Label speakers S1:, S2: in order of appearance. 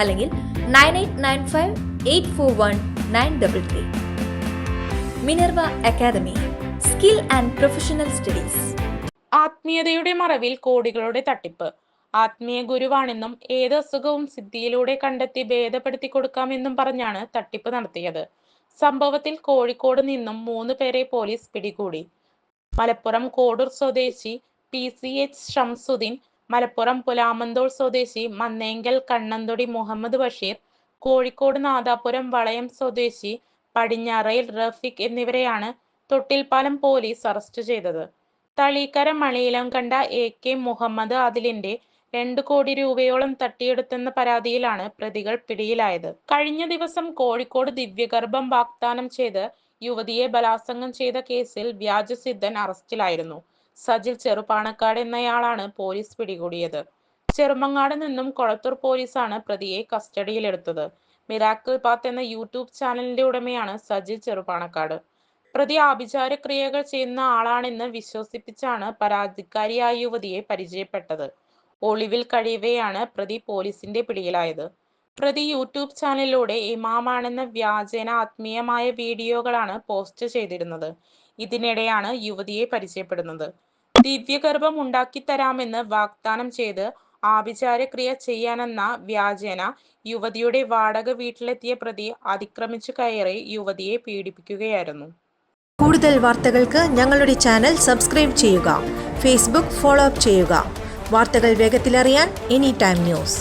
S1: അല്ലെങ്കിൽ nine eight nine five eight four one nine double three. Minerva academy skill and professional studies.
S2: ആത്മീയതയുടെ മറവിൽ കോടികളുടെ തട്ടിപ്പ്. ആത്മീയ ഗുരുവാണെന്നും ഏത് അസുഖവും സിദ്ധിയിലൂടെ കണ്ടെത്തി ഭേദപ്പെടുത്തി കൊടുക്കാമെന്നും പറഞ്ഞാണ് തട്ടിപ്പ് നടത്തിയത്. സംഭവത്തിൽ കോഴിക്കോട് നിന്നും മൂന്ന് പേരെ പോലീസ് പിടികൂടി. മലപ്പുറം കോടൂർ സ്വദേശി P C H Shamsuddin Malappuram Pulamanthole സ്വദേശി മന്നേങ്കൽ കണ്ണന്തൊടി മുഹമ്മദ് ബഷീർ കോഴിക്കോട് നാദാപുരം വളയം സ്വദേശി പടിഞ്ഞാറയിൽ റഫീഖ് എന്നിവരെയാണ് തൊട്ടിൽപ്പാലം പോലീസ് അറസ്റ്റ് ചെയ്തത്. തളീക്കര മണിയിലം കണ്ട എ കെ മുഹമ്മദ് അതിലിന്റെ രണ്ട് കോടി രൂപയോളം തട്ടിയെടുത്തെന്ന പരാതിയിലാണ് പ്രതികൾ പിടിയിലായത്. കഴിഞ്ഞ ദിവസം കോഴിക്കോട് ദിവ്യഗർഭം വാഗ്ദാനം ചെയ്ത് യുവതിയെ ബലാത്സംഗം ചെയ്ത കേസിൽ വ്യാജസിദ്ധൻ അറസ്റ്റിലായിരുന്നു. സജിൽ ചെറുപാണക്കാട് എന്നയാളാണ് പോലീസ് പിടികൂടിയത്. ചെറുമങ്ങാട് നിന്നും കൊളത്തൂർ പോലീസാണ് പ്രതിയെ കസ്റ്റഡിയിലെടുത്തത്. മിറാക്കിൾ പാത്ത് എന്ന യൂട്യൂബ് ചാനലിന്റെ ഉടമയാണ് സജിൽ ചെറുപാണക്കാട്. പ്രതി ആഭിചാര ക്രിയകൾ ചെയ്യുന്ന ആളാണെന്ന് വിശ്വസിപ്പിച്ചാണ് പരാതിക്കാരിയായ യുവതിയെ പരിചയപ്പെട്ടത്. ഒളിവിൽ കഴിയവെയാണ് പ്രതി പോലീസിന്റെ പിടിയിലായത്. പ്രതി യൂട്യൂബ് ചാനലിലൂടെ ഇമാമാണെന്ന വ്യാജേന ആത്മീയമായ വീഡിയോകളാണ് പോസ്റ്റ് ചെയ്തിരുന്നത്. ഇതിനിടെയാണ് യുവതിയെ പരിചയപ്പെടുന്നത്. ദിവ്യഗർഭം ഉണ്ടാക്കിത്തരാമെന്ന് വാഗ്ദാനം ചെയ്ത് ആഭിചാരക്രിയ ചെയ്യാനെന്ന വ്യാജേന യുവതിയുടെ വാടക വീട്ടിലെത്തിയ പ്രതി അതിക്രമിച്ചു കയറി യുവതിയെ പീഡിപ്പിക്കുകയായിരുന്നു.
S3: കൂടുതൽ വാർത്തകൾക്ക് ഞങ്ങളുടെ ചാനൽ സബ്സ്ക്രൈബ് ചെയ്യുക. ഫേസ്ബുക്ക് ഫോളോ അപ്പ് ചെയ്യുക. വാർത്തകൾ വേഗത്തിലറിയാൻ എനി ടൈം ന്യൂസ്.